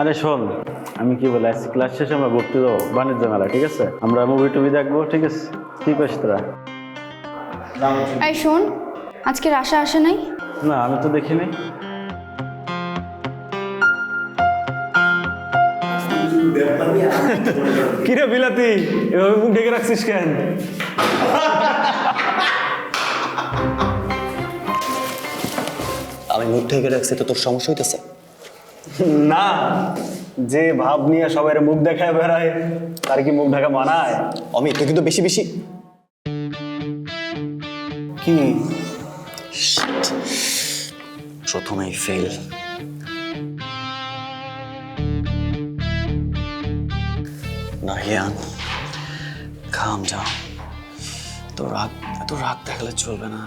আরে শোন আমি কি বলে আজকে ক্লাস শেষে আমরা ঘুরতে যাব বাণিজ্য মেলা ঠিক আছে? আমরা মুভি টুভি দেখব ঠিক আছে? কি কইস তোরা? এই শোন আজকে আশা আসে নাই? না আমি তো দেখিনি। কিরে বিলাতি এভাবে মুখ ঢেকে রাখছিস কেন? আমি মুখ ঢেকে রাখছি তো তোর সমস্যা হইতেছে? না যে ভাব নিয়ে সবাই মুখ দেখায় বেড়ায় তার কি মুখ ঢাকা মানায়? অমি তুই কিন্তু বেশি বেশি কি? প্রথমেই ফেল নাহিয়ান কাম যাও তো রাগ এত রাগ দেখালে চলবে না।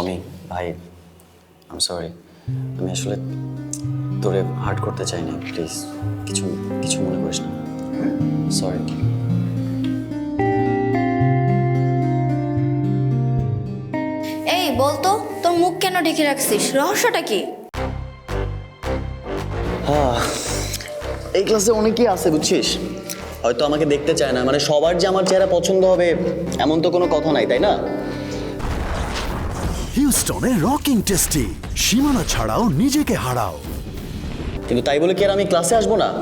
অমি ভাই আম সরি আমি আসলে তোরে হার্ট করতে চাই না প্লিজ কিছু কিছু মনে করিস না। সরি এই বলতো তোর মুখ কেন ঢেকে রাখছিস? রহস্যটা কি? এই ক্লাসে অনেকেই আছে বুঝছিস? হয়তো আমাকে দেখতে চায় না। মানে সবার যে আমার চেহারা পছন্দ হবে এমন তো কোনো কথা নাই তাই না? হিউস্টনে রকিং টেস্টি। সীমানা ছাড়াও নিজেকে হারাও। কিন্তু তাই বলে কি আর আমি ক্লাসে আসব না?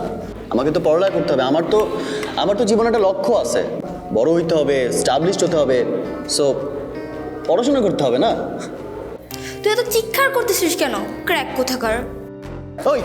আমাকে তো পড়ালেখা করতে হবে। আমার তো আমার তো জীবনে একটা লক্ষ্য আছে। বড় হইতে হবে স্টাবলিশড হতে হবে। সো পড়াশোনা করতে হবে না? তুই এত চিৎকার করতেছিস কেন? ক্র্যাক কোথাকার? ওই!